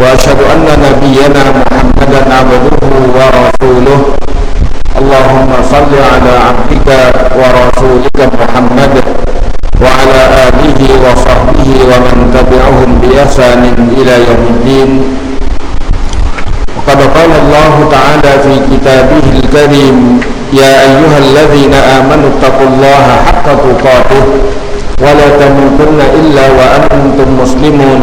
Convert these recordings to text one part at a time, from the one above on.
وأشهد أن نبينا محمدا عبده ورسوله. اللهم صل على عبدك ورسولك محمد وعلى آله وصحبه ومن تبعهم بإحسان إلى يوم الدين. وقد قال الله تعالى في كتابه الكريم يا أيها الذين آمنوا اتقوا الله حق تقاته ولا تموتن إلا وأنتم مسلمون.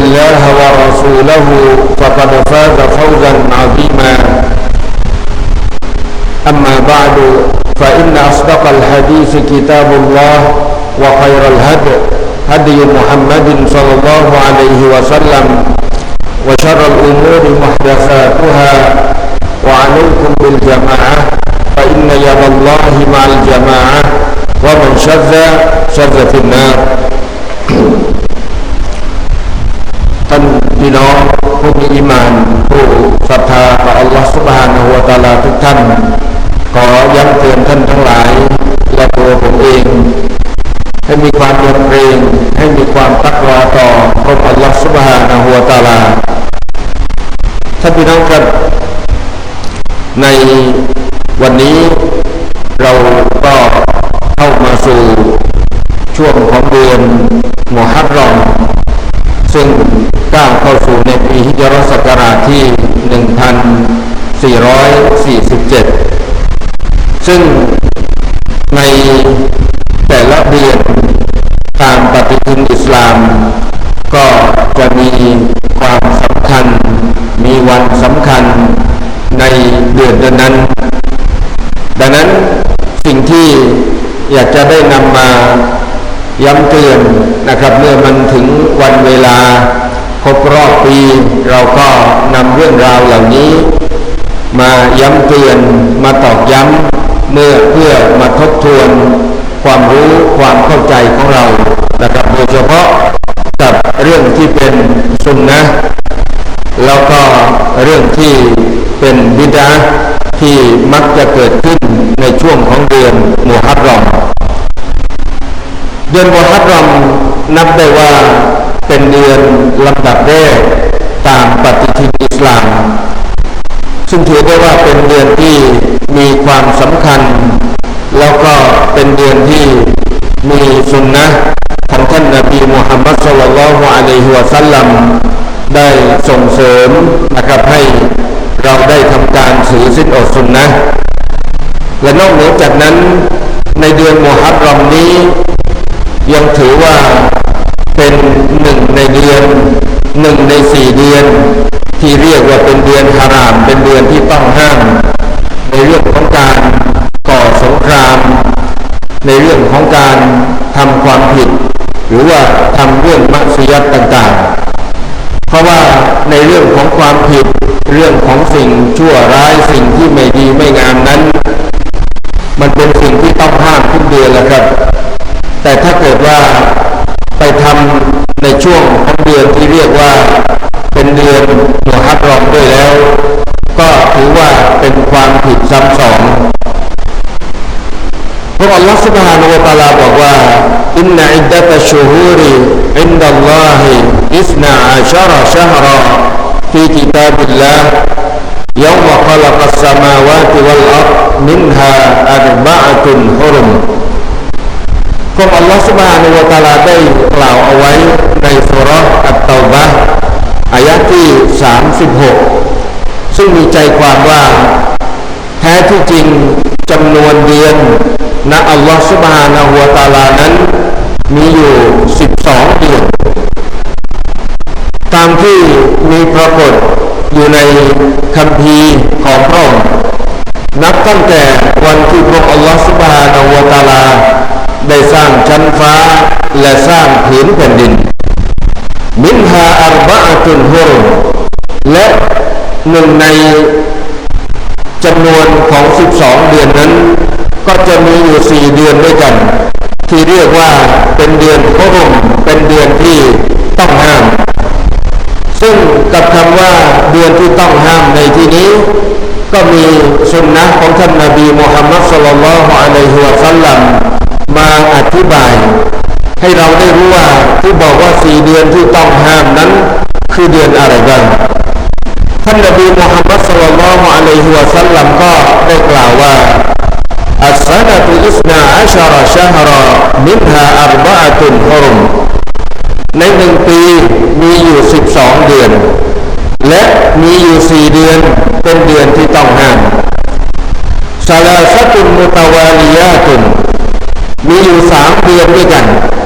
الله ورسوله فقد فاز فوزا عظيما. أما بعد فإن أصدق الحديث كتاب الله وخير الهدي هدي محمد صلى الله عليه وسلم وشر الأمور محدثاتها وعليكم بالجماعة فإن يد الله مع الجماعة ومن شذ شذ في النار. พี่น้องผู้มีอิมาน ผู้ศรัทธาต่ออัลลอฮฺสุบฮานะฮูวะตาลาทุกท่าน ขอย้ำเตือนท่านทั้งหลาย และตัวผมเอง ให้มีความยำเกรงให้มีความตักรอต่อพระอัลลอฮฺสุบฮานะฮูวะตาลาท่านพี่น้องครับ ในวันนี้เราก็เข้ามาสู่ช่วงของเดือนมุฮัรรอมซึ่งก้าวเข้าสู่ในปีฮิจรัศักราช ที่ 1447 ซึ่งในแต่ละเดือนตามปฏิทินอิสลาม ก็จะมีความสำคัญ มีวันสำคัญในเดือนเดือนนั้น ดังนั้นสิ่งที่อยากจะได้นำมาย้ำเตือนนะครับ เมื่อมันถึงวันเวลา ครบรอบปีเราก็นำเรื่องราวเหล่านี้ มาย้ำเตือนมาตอกย้ำเมื่อเพื่อมาทบทวน ความรู้ความเข้าใจของเรานะครับโดยเฉพาะกับเรื่องที่เป็นสุนนะแล้วก็เรื่องที่เป็นบิดาที่มักจะเกิดขึ้นในช่วงของเดือนมุฮัรรอม เดือนมุฮัรรอมนับได้ว่า เป็นเดือนลำดับแรกตามปฏิทินอิสลาม ซึ่งถือได้ว่าเป็นเดือนที่มีความสำคัญ แล้วก็เป็นเดือนที่มีสุนนะของท่านนบีมุฮัมมัดสุลลัลฮุอะลัยฮิวะสัลลัมได้ส่งเสริมนะครับให้เราได้ทำการถือสิ้นอดสุนนะและนอกเหนือจากนั้นในเดือนมุฮัรรอมนี้ ยังถือว่า เป็นหนึ่งในเดือนหนึ่งในสี่เดือน ที่เรียกว่าเป็นเดือนฮาราม เป็นเดือนที่ต้องห้าม ในเรื่องของการก่อสงคราม ในเรื่องของการทำความผิด หรือว่าทำเรื่องมัสยิดต่างๆ เพราะว่าในเรื่องของความผิดเรื่องของสิ่งชั่วร้ายสิ่งที่ไม่ดีไม่งามนั้น มันเป็นสิ่งที่ต้องห้ามทุกเดือนแหละครับ แต่ถ้าเกิดว่า ทำในช่วงของเดือนที่เรียกว่าเป็นเดือนมุฮัรรอมด้วยแล้ว ก็ถือว่าเป็นความผิดซ้ำสองพระอัลลอฮฺ سبحانه และ تعالى บอกว่าอินนอิดดะตชูฮูรีอินดัลลอฮิอิสนาอัชรชฮรอ في كتاب الله يوم خلق السماوات والأرض منها أربعة حرم ก็อัลลอฮฺสุบานุวตาลาได้กล่าวเอาไว้ในสุรอัตตบะอายะที่ 36 ซึ่งมีใจความว่า แท้ที่จริงจำนวนเดือนณอัลลอฮฺสุบานุวตาลานั้น มีอยู่ 12 เดือน ตามที่มีปรากฏอยู่ในคัมภีร์ของพระองค์นับตั้งแต่วันที่พระอัลลอฮฺสุบานุวตาลา ได้สร้างชั้นฟ้าและสร้างผืนแผ่นดิน มินฮาอัรบะอตุนฮุรและหนึ่งในจำนวนของ 12 เดือนนั้น ก็จะมีอยู่ 4 เดือนด้วยกัน ที่เรียกว่าเป็นเดือนโครมเป็นเดือนที่ต้องห้าม ซึ่งกับคำว่าเดือนที่ต้องห้ามในที่นี้ ก็มีสุนนะของท่านนาบีมุฮัมมัดสุลลัลฮุอะลัยฮิวะสัลลัม มาอธิบาย ให้เราได้รู้ว่าที่บอกว่าสี่เดือนที่ต้องห้ามนั้น คือเดือนอะไรบ้างท่านนบีมุฮัมมัดสุลลัลฮุอะลัยฮิวะสัลลัมก็ได้กล่าวว่าอัสซาตุอิสนาอัชรชฮรมินฮาอัรบะตุนฮุรุมในหนึ่งปีมีอยู่สิบสองเดือน และมีอยู่สี่เดือนเป็นเดือนที่ต้องห้ามซาลาสตุนมุตาวาลียาตุน มีอยู่สามเดือนด้วยกัน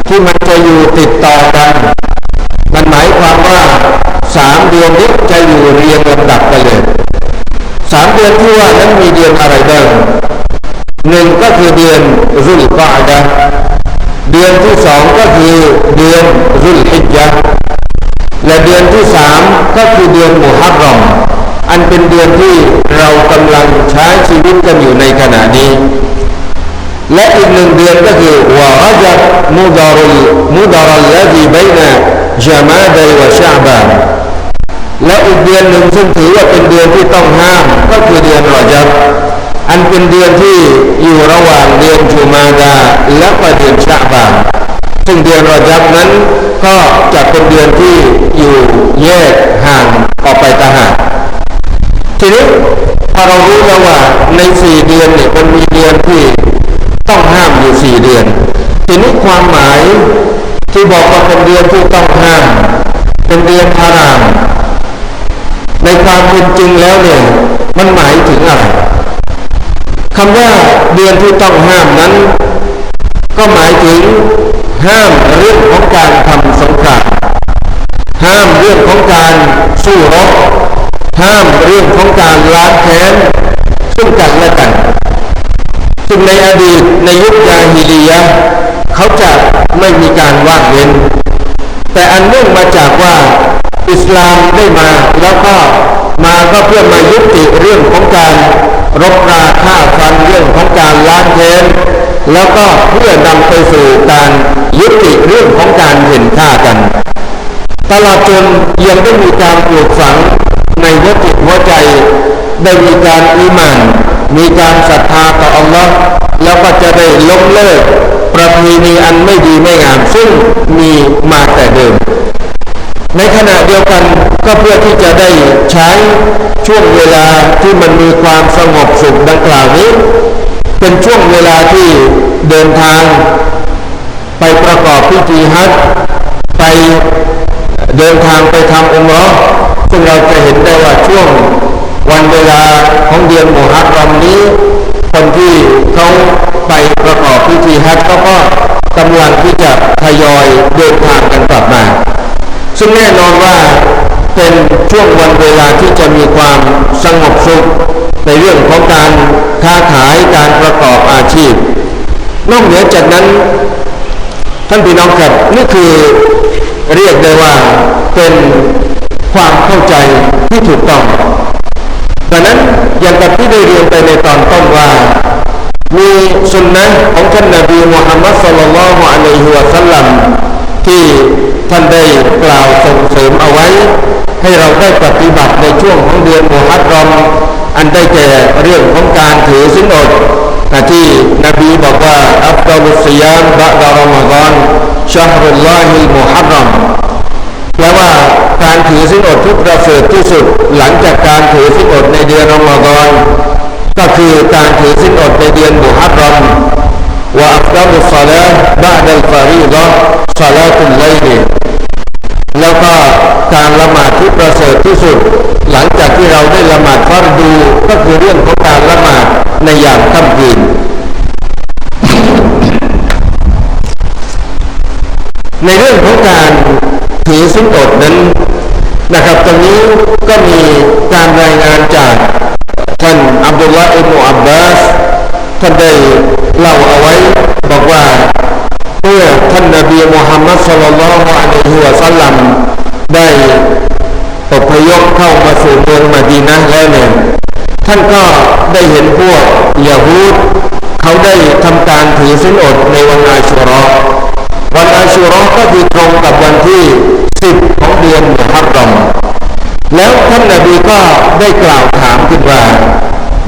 ที่มันจะอยู่ติดต่อกัน มันหมายความว่าสามเดือนนี้จะอยู่เรียงลำดับไปเลยสามเดือนที่ว่านั้นมีเดือนอะไรบ้างหนึ่งก็คือเดือนรุลกาดะเดือนที่สองก็คือเดือนรุลฮิจยะและเดือนที่สามก็คือเดือนมุฮัรรอมอันเป็นเดือนที่เรากำลังใช้ชีวิตกันอยู่ในขณะนี้ และอีกหนึ่งเดือนก็คือวะรัจมุดารุลมุดารัลลดีบัยนะจามาดัยวะชาบานและอีกเดือนหนึ่งซึ่งถือว่าเป็นเดือนที่ต้องห้าม ก็คือเดือนรอจับอันเป็นเดือนที่อยู่ระหว่างเดือนจุมาดาและก็เดือนชาบานซึ่งเดือนรอจับนั้นก็จะเป็นเดือนที่อยู่แยกห่างออกไปต่างหากทีนี้พอเรารู้แล้วว่าในสี่เดือนเนี่ยมันมีเดือนที่ ต้องห้ามอยู่สี่เดือน ทีนี้ความหมายที่บอกว่าเป็นเดือนที่ต้องห้าม เป็นเดือนพารามในความเป็นจริงแล้วเนี่ยมันหมายถึงอะไรคำว่าเดือนที่ต้องห้ามนั้น ก็หมายถึงห้ามเรื่องของการทำสงครามห้ามเรื่องของการสู้รบห้ามเรื่องของการล้างแค้นซึ่งกันและ ในอดีตในยุคยาฮิลียะเขาจะไม่มีการว่างเว้น แต่อันเนื่องมาจากว่าอิสลามได้มาแล้วก็มาก็เพื่อมายุติเรื่องของการรบราฆ่าฟันเรื่องของการล้างแค้นแล้วก็เพื่อนำไปสู่การยุติเรื่องของการเห็นฆ่ากัน ตลอดจนยังได้มีการปลูกฝังในหัวจิตหัวใจได้มีการอิมาน มีการศรัทธาต่ออัลลอฮ์แล้วก็จะได้ล้มเลิกประเพณีอันไม่ดีไม่งามซึ่งมีมาแต่เดิม ในขณะเดียวกันก็เพื่อที่จะได้ใช้ช่วงเวลาที่มันมีความสงบสุขดังกล่าวนี้ เป็นช่วงเวลาที่เดินทาง ไปประกอบพิธีฮัจไปเดินทางไปทำองค์รอซึ่งเราจะเห็นได้ว่าช่วง วันเวลาของเดือนมุฮัรรอมนี้ คนที่เขาไปประกอบพิธีฮัจก็ก็กำลังที่จะทยอยเดินทางกันกลับมา ซึ่งแน่นอนว่าเป็นช่วงวันเวลาที่จะมีความสงบสุขในเรื่องของการค้าขายการประกอบอาชีพ นอกเหนือจากนั้น ท่านพี่น้องครับนี่คือเรียกได้ว่าเป็นความเข้าใจที่ถูกต้อง ดังนั้นอย่างกับที่ได้เรียนไปในตอนต้นว่า มีสุนนะของท่านนบีมุฮัมมัดสุลลัลฮุอะลัยฮิวะสัลลัมที่ท่านได้กล่าวส่งเสริมเอาไว้ ให้เราได้ปฏิบัติในช่วงของเดือนมุฮัรรอมอันได้แก่เรื่องของการถือสินอดที่นบีบอกว่าอัฟดาลุสยามบะดารอมฎอนชาฮรุลลอฮิมุฮัรรอมแปลว่าการถือสินอดทุกประเสริฐที่สุดหลังจากการถือ ดือนรอมฎอนก็คือการถือสินอดในเดือนมุฮัรรอมว่าอัฟดาลุสาลาบะดัลฟารีดะซาลาตุลไลลแล้วก็การละหมาดที่ประเสริฐที่สุด หลังจากที่เราได้ละหมาดฟัรดูก็คือเรื่องของการละหมาดในยามค่ำคืนในเรื่องของการถือสินอดนั้น นะครับตรงนี้ก็มีการรายงานจากท่านอับดุลลาห์อิบนุอับบาสท่านได้เล่าเอาไว้บอกว่าเมื่อท่านนบีมุฮัมมัดสุลลัลลอฮุอะลัยฮิวะสัลลัมได้อพยพเข้ามาสู่เมืองมาดีนะแล้วเนี่ยท่านก็ได้เห็นพวกยาฮูดเขาได้ทำการถือสินอดในวันอาชุรอ วันอาชุรอก็คือตรงกับวันที่สิบของเดือนมุฮัรรอมแล้วท่านนบีก็ได้กล่าวถามขึ้นว่า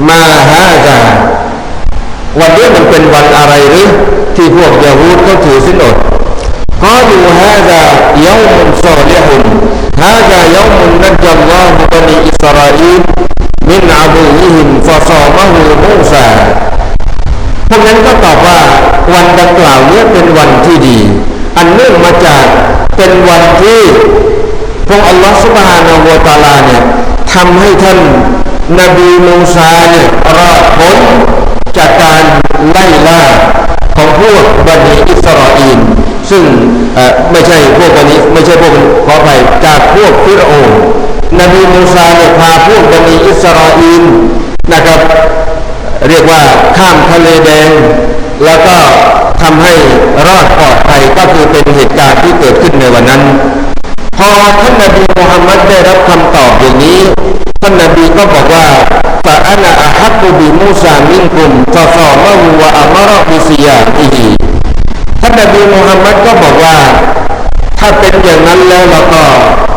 มาฮาจาวันนี้มันเป็นวันอะไรหรือที่พวกยาฮูดเขาถือสินอดก็อยู่ฮาจายามุนซอลิฮุนฮาจายามุนนัจจัลลอฮุบนีอิสราอีลมินอาบูฮิฮิมฟาซอมะฮูมูซาพวกนั้นก็ตอบว่าวันดังกล่าวนี้เป็นวันที่ดี อันเนื่องมาจากเป็นวันที่พระอัลลอฮฺสุบฮานาหูตาลาเนี่ยทำให้ท่านนบีมูซาเนี่ยรอดพ้นจากการไล่ล่าของพวกบันิอิสราเอลซึ่งไม่ใช่พวกบันิไม่ใช่พวกขออภัยจากพวกฟิรโอนนบีมูซาเนี่ยพาพวกบันิอิสราเอลนะครับ เรียกว่าข้ามทะเลแดงแล้วก็ ทำให้รอดปลอดภัยก็คือเป็นเหตุการณ์ที่เกิดขึ้นในวันนั้น พอท่านนบีมุฮัมมัดได้รับคำตอบอย่างนี้ ท่านนบีก็บอกว่าฟาอานาอะฮักุบิมูซามินกุมฟาซอมะฮูวะอามะรอบิซิยาอีฮีท่านนบีมุฮัมมัดก็บอกว่า ถ้าเป็นอย่างนั้นแล้วเราก็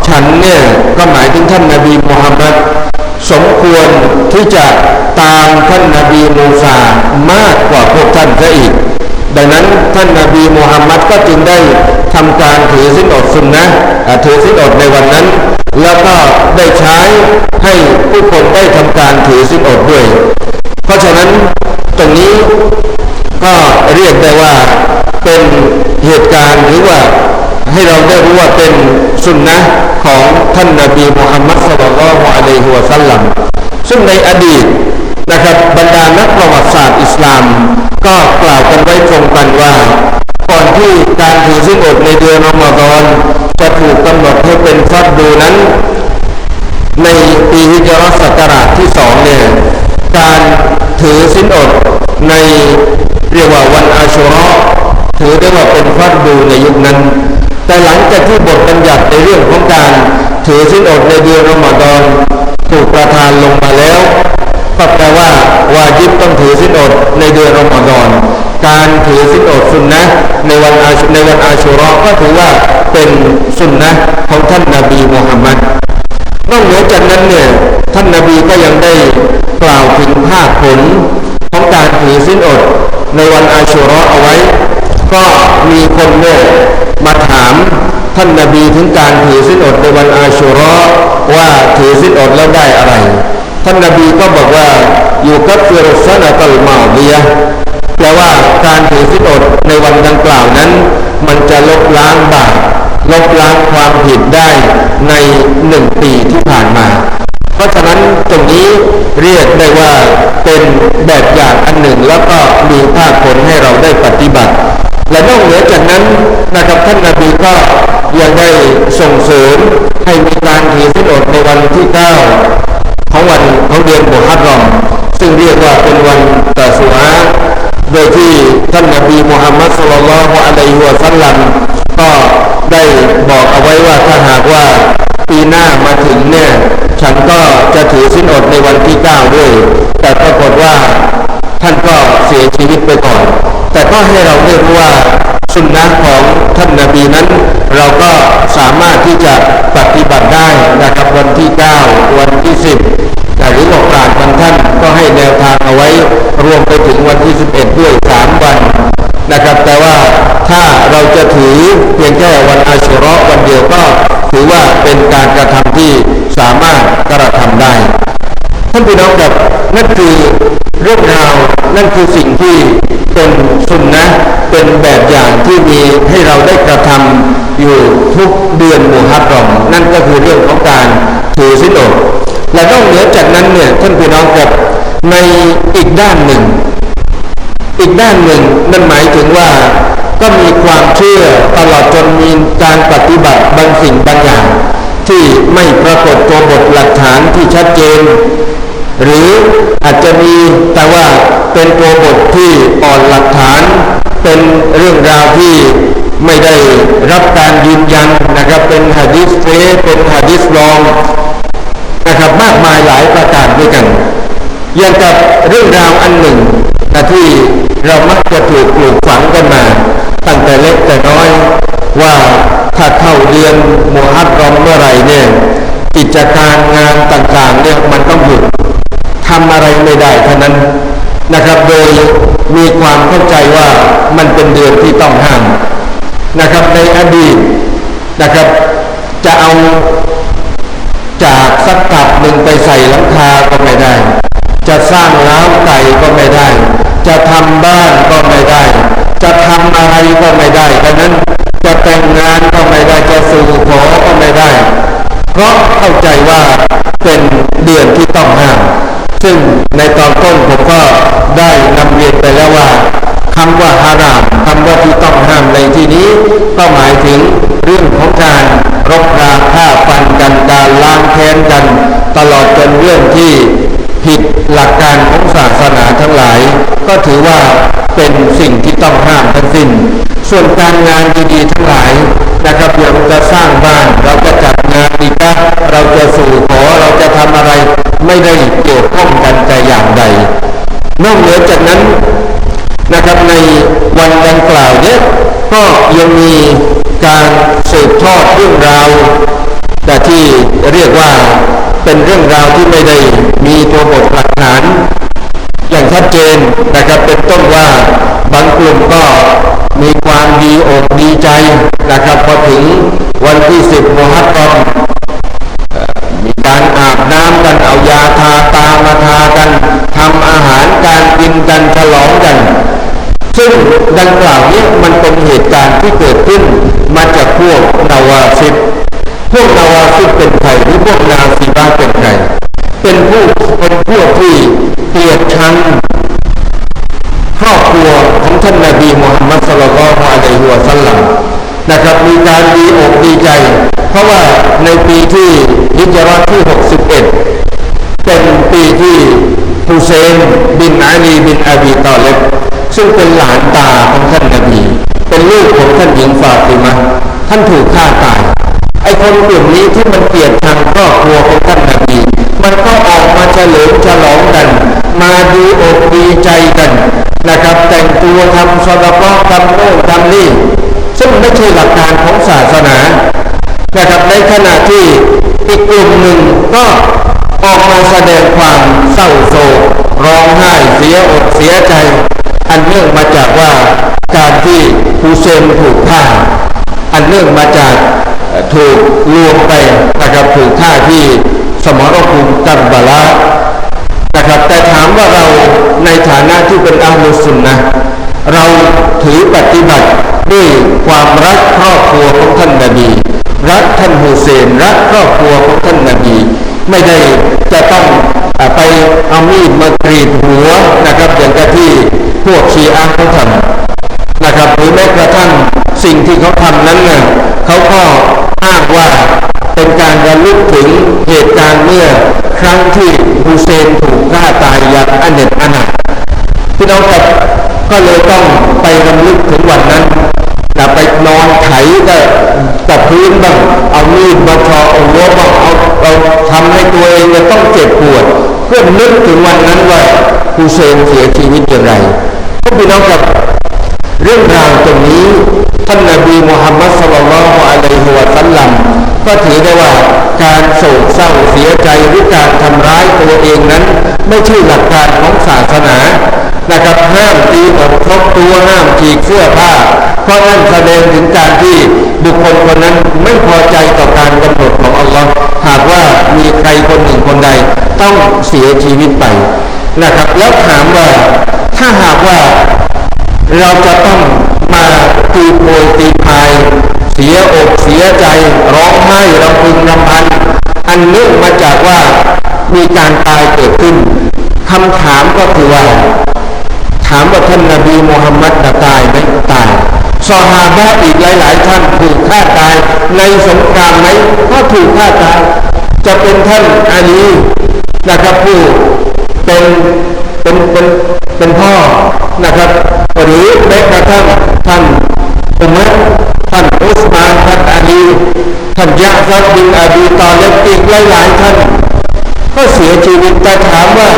ฉันเนี่ยก็หมายถึงท่านนบีมุฮัมมัดสมควรที่จะตามท่านนบีมูซามากกว่าพวกท่านซะอีก ดังนั้นท่านนบีมูฮัมมัดก็จึงได้ทำการถือสินอดสุนนะถือสินอดในวันนั้น แล้วก็ได้ใช้ให้ผู้คนได้ทำการถือสินอดด้วย เพราะฉะนั้นตรงนี้ก็เรียกได้ว่าเป็นเหตุการณ์หรือว่าให้เราได้รู้ว่าเป็นสุนนะของท่านนบีมุฮัมมัดสุลลัลฮุอะลัยฮิวะสัลลัมซึ่งในอดีต นะครับบรรดานักประวัติศาสตร์อิสลาม ก็กล่าวกันไว้ตรงกันว่า ก่อนที่การถือสินอดในเดือนรอมฎอนจะถูกกำหนดให้เป็นฟัดดูนั้น ในปีฮิจรัสศักราชที่สองเนี่ยการถือสินอดในเรียกว่าวันอาชุรอถือได้ว่าเป็นฟัดดูในยุคนั้น แต่หลังจากที่บทบัญญัติในเรื่องของการถือสินอดในเดือนรอมฎอนถูกประทานลงมาแล้วก็แปลว่าวาจิบต้ องถือสินอดในเดือนรอมฎอนการถือสินอดสุนนะในวันอาในวันอาชุรอก็ถือว่าเป็นสุนนะของท่านนาบีมุฮัมมัดนอกเหนือจากนั้นเนี่ยท่านนาบีก็ยังได้กล่าวถึงภาคผลของการถือสินอดในวันอาชุรอเอาไว้ ก็มีคนเนี่ยมาถามท่านนาบีถึงการถือสินอดในวันอาชุรอว่าถือสินอดแล้วได้อะไร ท่านนบีก็บอกว่าอยู่กับฟิรุสนาตลมาเบียแปลว่าการถือสินอดในวันดังกล่าวนั้น มันจะลบล้างบาปลบล้างความผิดได้ในหนึ่งปีที่ผ่านมา เพราะฉะนั้นตรงนี้เรียกได้ว่าเป็นแบบอย่างอันหนึ่งแล้วก็มีภาคผลให้เราได้ปฏิบัติ และนอกเหนือจากนั้นนะครับท่านนาบีก็ยังได้ส่งเสริมให้มีการถือสินอดในวันที่เก้า ของเดือนบุฮัรรอมซึ่งเรียกว่าเป็นวันตะสุอาโดยที่ท่านนบีมุฮัมมัดสุลลัลฮุอะลัยฮิวะสัลลัมก็ได้บอกเอาไว้ว่าถ้าหากว่าปีหน้ามาถึงเนี่ยฉันก็จะถือสินอดในวันที่เก้าด้วย แต่ปรากฏว่าท่านก็เสียชีวิตไปก่อน แต่ก็ให้เราได้รู้ว่าสุนนะของท่านนาบีนั้น เราก็สามารถที่จะปฏิบัติได้นะครับวันที่เก้าวัน มไปถึงวันที่ 11 ด้วย 3 วันนะครับ แต่ว่าถ้าเราจะถือเพียงแค่วันอาชุรอวันเดียวก็ถือว่าเป็นการกระทำที่สามารถกระทำได้ท่านพี่น้องครับนั่นคือเรื่องราวนั่นคือสิ่งที่เป็นสุนนะเป็นแบบอย่างที่มีให้เราได้กระทำอยู่ทุกเดือนมุฮัรรอมนั่นก็คือเรื่องของการถือสินอดและนอกเหนือจากนั้นเนี่ยท่านพี่น้องกับ ในอีกด้านหนึ่ง อีกด้านหนึ่งนั่นหมายถึงว่าก็มีความเชื่อตลอดจนมีการปฏิบัติบางสิ่งบางอย่าง ที่ไม่ปรากฏตัวบทหลักฐานที่ชัดเจน หรืออาจจะมีแต่ว่าเป็นตัวบทที่อ่อนหลักฐาน เป็นเรื่องราวที่ไม่ได้รับการยืนยันนะครับเป็นฮะดิษเฟเป็นฮะดิษลองนะครับมากมายหลายประการด้วยกัน อย่างกับเรื่องราวอันหนึ่งนะที่เรามักจะถูกปลูกฝังกันมา ตั้งแต่เล็กแต่น้อย ว่าถ้าเข้าเดือนมุฮัรรอมเมื่อไรเนี่ยกิจการงานต่างๆเนี่ยมันต้องหยุดทำอะไรไม่ได้เท่านั้นนะครับ โดยมีความเข้าใจว่ามันเป็นเดือนที่ต้องห้ามนะครับในอดีตนะครับ จะเอาจากสักกับหนึ่งไปใส่หลังคาก็ไม่ได้ จะสร้างล้าวไก่ก็ไม่ได้ จะทำบ้านก็ไม่ได้ จะทำอะไรก็ไม่ได้ดังนั้นจะแต่งงานก็ไม่ได้ จะสู่ขอก็ไม่ได้ เพราะเข้าใจว่าเป็นเดือนที่ต้องห้าม ซึ่งในตอนต้นผมก็ได้นำเรียนไปแล้วว่าคำว่าฮารามคำว่าที่ต้องห้ามในที่นี้ ก็หมายถึงเรื่องของการรบราฆ่าฟันกันการล้างแค้นกัน ตลอดจนเรื่องที่ ผิดหลักการของศาสนาทั้งหลาย ก็ถือว่าเป็นสิ่งที่ต้องห้ามทั้งสิ้น ส่วนการงานดีๆทั้งหลายนะครับเราจะสร้างบ้านเราจะจัดงานดีกาเราจะสู่ขอเราจะทำอะไรไม่ได้เกี่ยวข้องกันแต่อย่างใด นอกเหนือจากนั้นนะครับในวันดังกล่าวเนี้ยก็ยังมีการสืบทอดเรื่องราวแต่ที่เรียกว่าเป็นเรื่องราวที่ไม่ได้มีตัวบทหลักฐาน อย่างชัด เจนนะครับ เป็นต้นว่าบางกลุ่มก็มีความดีอกดีใจนะครับพอถึงวันที่สิบโมฮัรรอมมีการอาบน้ำกันเอายาทาตามาทากันทำอาหารการกินกันฉลองกัน ซึ่งดังกล่าวนี้มันเป็นเหตุการณ์ที่เกิดขึ้นมาจากพวกนาวาซิบพวกนาวาซิบเป็นใครหรือพวกนาซีบ้าเป็นใครเป็นผู้เป็นพวกที่เกลียดชังครอบครัวของท่านนบีมุฮัมมัดสุลลัลฮุอะลัยฮิวะสัลลัมนะครับมี การดีอกดีใจ เพราะว่าในปีที่ฮิจรัตที่ 61 เป็นปีที่ฮุเซนบินอาลีบินอบีตอเลบซึ่งเป็นหลานตาของท่านนบี เป็นลูกของท่านหญิงฟาติมาท่านถูกฆ่าตาย ไอ้คนกลุ่มนี้ที่มันเกลียดชังครอบครัวของท่านนบี มันก็ออกมาเฉลิมฉลองกัน มาดีอกดีใจกันนะครับ แต่งตัวทำสลปอทำโน่นทำนี่ งไม่ใช่หลักการของศาสนานะครับในขณะที่อีกกลุ่มหนึ่งก็ออกมาแสดงความเศร้าโศกร้องไห้เสียอกเสียใจ อันเนื่องมาจากว่าการที่ฮุเซนถูกฆ่า อันเนื่องมาจากถูกลวงไปนะครับถูกฆ่าที่สมรภูมิกัมบาลานะครับแต่ถามว่าเราในฐานะที่เป็นอัลลอฮสุนนะ เราถือปฏิบัติด้วยความรักครอบครัวของท่านนบีรักท่านฮุเซนรักครอบครัวของท่านนบีไม่ได้จะต้องไปเอามีดมากรีดหัวนะครับอย่างที่พวกชีอะเขาทำนะครับหรือแม้กระทั่งสิ่งที่เขาทำนั้นเน่ยเขาก็อ้างว่าเป็นการระลึกถึงเหตุการณ์เมื่อครั้งที่ฮูเซนถูกฆ่าตายอย่างอเนจอนาพี่น้องครับ ก็เลยต้องไปรำลึกถึงวันนั้นจะไปนอนไถก็กับพื้นบ้างเอามีดมาชอเอาหัวบ้างเอาเอาทำให้ตัวเองจะต้องเจ็บปวด เพื่อนึกถึงวันนั้นว่าฮูเซนเสียชีวิตอย่างไรพวกพี่น้องกับเรื่องราวตรงนี้ท่านนบีมุฮัมมัดสุลลัลฮุอะลัยฮิวะสัลลัมก็ถือได้ว่าการโศกเศร้าเสียใจหรือการทำร้ายตัวเองนั้น ไม่ใช่หลักการของศาสนา นะครับห้ามตีอกทบตัวห้ามฉีกเสื้อผ้า เพราะนั่นแสดงถึงการที่บุคคลคนนั้นไม่พอใจต่อการกำหนดของอัลลอฮ์หากว่ามีใครคนหนึ่งคนใดต้องเสียชีวิตไปนะครับ แล้วถามว่าถ้าหากว่าเราจะต้องมาตีโพยตีพายเสเสียอกเสียใจร้องไห้รำพึงรำพันอันเนื่องมาจากว่ามีการตายเกิดขึ้นคำถามก็คือว่า ถามว่าท่านนาบีมูฮัมมัดตายไหมตายซอฮาบะอีกหลาย ๆ ท่านถูกฆ่าตายในสงครามไหมก็ถูกฆ่าตาย จะเป็นท่านอาลีนะครับผู้เป็นเป็นเป็นเป็นพ่อนะครับหรือแม้กระทั่งท่านอุมัรท่านอุสมานท่านอาลีท่านยะซัดบินอาบีตอเลบอีกหลาย ๆ ท่าน ก็เสียชีวิตแต่ถามว่า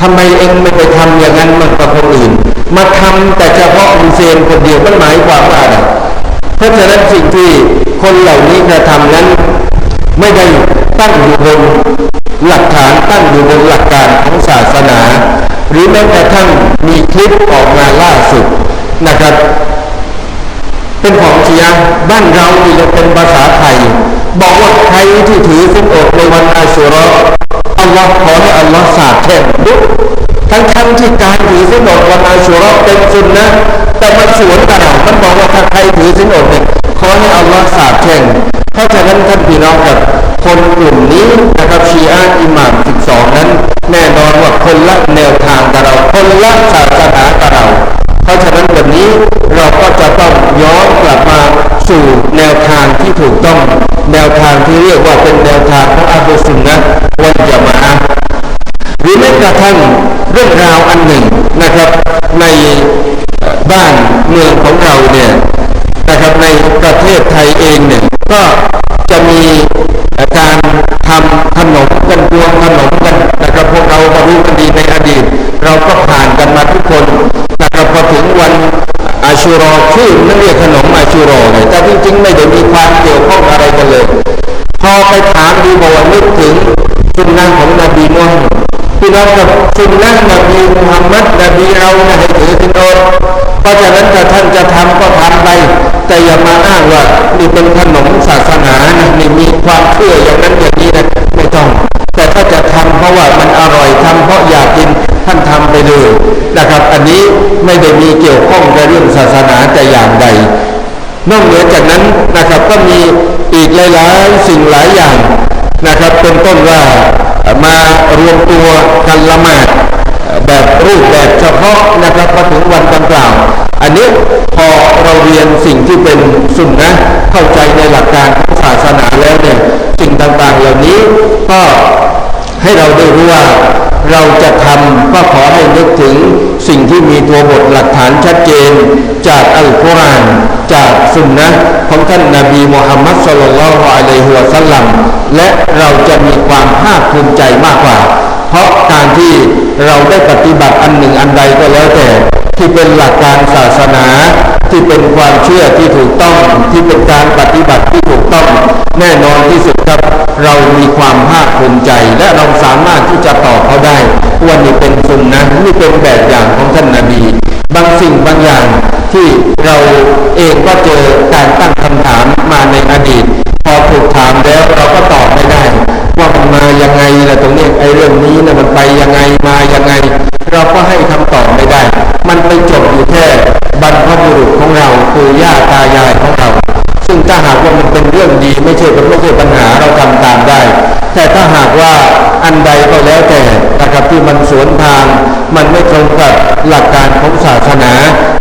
ทำไมเองไม่ไปทำอย่างนั้นมันกับคนอื่น มาทำแต่เฉพาะอุเซนคนเดียวมันหมายความว่าอะไรเพราะฉะนั้นสิ่งที่คนเหล่านี้กระทำนั้น ไม่ได้ตั้งอยู่บนหลักฐานตั้งอยู่บนหลักการของศาสนา หรือแม้กระทั่งมีคลิปออกมาล่าสุดนะครับ เป็นของเชียบ้านเรานี่จะเป็นภาษาไทย บอกว่าใครที่ถือสินอดในวันอาชุรอ อัลลอฮ์ขอให้อัลลอฮ์สาบแช่งปุ๊บทั้งทั้งที่การถือสินอดวันอาชุรอเป็นสุนนะแต่มันสวนกันมันบอกว่าถ้าใครถือสินอดเนี่ยขอให้อัลลอฮ์สาบแช่งเพราะฉะนั้นท่านพี่น้องกับคนกลุ่มนี้นะครับชีอะอิหม่าม12 นั้น แน่นอนว่าคนละแนวทางกับเราคนละศาสนากับเรา เพราะฉะนั้นวันนี้เราก็จะต้องย้อนกลับมาสู่แนวทางที่ถูกต้อง แนวทางที่เรียกว่าเป็นแนวทางของอัลลอฮฺสุนนะวันจะมาห รืองเรื่องราวอันหนึ่งนะครับ ในบ้านเมืองของเราเนี่ยนะครับในประเทศไทยเองเนี่ยก็จะมีการทำขนมกันดวงขนมกันนะครับพวกเราก็รู้กันดีในอดีต เราก็ผ่านกันมาทุกคนนะครับพอถึงวันอาชูรอชื่อนั่นเรียกขนมอาชูรอเลยแต่จริงๆ ไม่ได้มีความเกี่ยวข้องอะไรกันเลย พอไปถามดูบอกว่านึกถึงสุนนะของนบีมุฮัมมัด พี่น้องกับสุนนะนบีมุฮัมมัดนบีเราเนี่ยให้ถือสินอดเพราะฉะนั้นถ้าท่านจะทำก็ทำไป แต่อย่ามาอ้างว่านี่เป็นขนมศาสนานะนี่มีความเชื่ออย่างนั้นอย่างนี้นะไม่ต้อง แต่ถ้าจะทำเพราะว่ามันอร่อยทำเพราะอยากกินท่านทำไปเลยนะครับ อันนี้ไม่ได้มีเกี่ยวข้องกับเรื่องศาสนาแต่อย่างใดนอกเหนือจากนั้นนะครับก็มีอีกหลายๆสิ่งหลายอย่างนะครับเป็นต้นว่า มารวมตัวกันละหมาดแบบรูปแบบเฉพาะนะครับพอถึงวันดังกล่าว อันนี้พอเราเรียนสิ่งที่เป็นสุนนะเข้าใจในหลักการศาสนาแล้วเนี่ยสิ่งต่างๆเหล่านี้ก็ให้เราได้รู้ว่าเราจะทำก็ขอให้นึกถึง สิ่งที่มีตัวบทหลักฐานชัดเจน จากอัลกุรอานจากสุนนะของท่านนาบีมุฮัมมัดสุลลัลลอฮุอะลัยฮิวะสัลลัมและเราจะมีความภาคภูมิใจมากกว่า เพราะการที่เราได้ปฏิบัติอันหนึ่งอันใดก็แล้วแต่ ที่เป็นหลักการศาสนาที่เป็นความเชื่อที่ถูกต้องที่เป็นการปฏิบัติที่ถูกต้อง แน่นอนที่สุดครับ เรามีความภาคภูมิใจ และเราสามารถที่จะตอบเขาได้ว่านี่เป็นสุนนะนี่เป็นแบบอย่างของท่านนาบีบางสิ่งบางอย่างที่เราเองก็เจอการตั้งคำถามมาในอดีต พอถูกถามแล้วเราก็ตอบไม่ได้ ว่ามันมายังไงละตรงนี้ไอ้เรื่องนี้นะมันไปยังไงมายังไง เราก็ให้คำตอบไม่ได้ มันไปจบอยู่แค่บรรพบุรุษของเราคือย่าตายาย มันไม่ตรงกับหลักการของศาสนา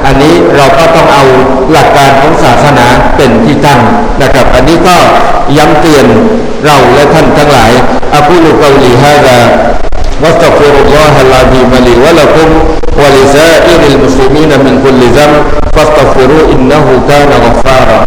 อันนี้เราก็ต้องเอาหลักการของศาสนาเป็นที่ตั้งนะครับ อันนี้ก็ย้ำเตือนเราและท่านทั้งหลายอักูลุกอลีฮะดาวัสตัฟรุลลอฮะลาบีมาลีวะลักุมวะลิซาอิริลมุสลิมีนมินคุลลิซัมฟัสตัฟิรุอินนะฮูกานะกัฟฟารา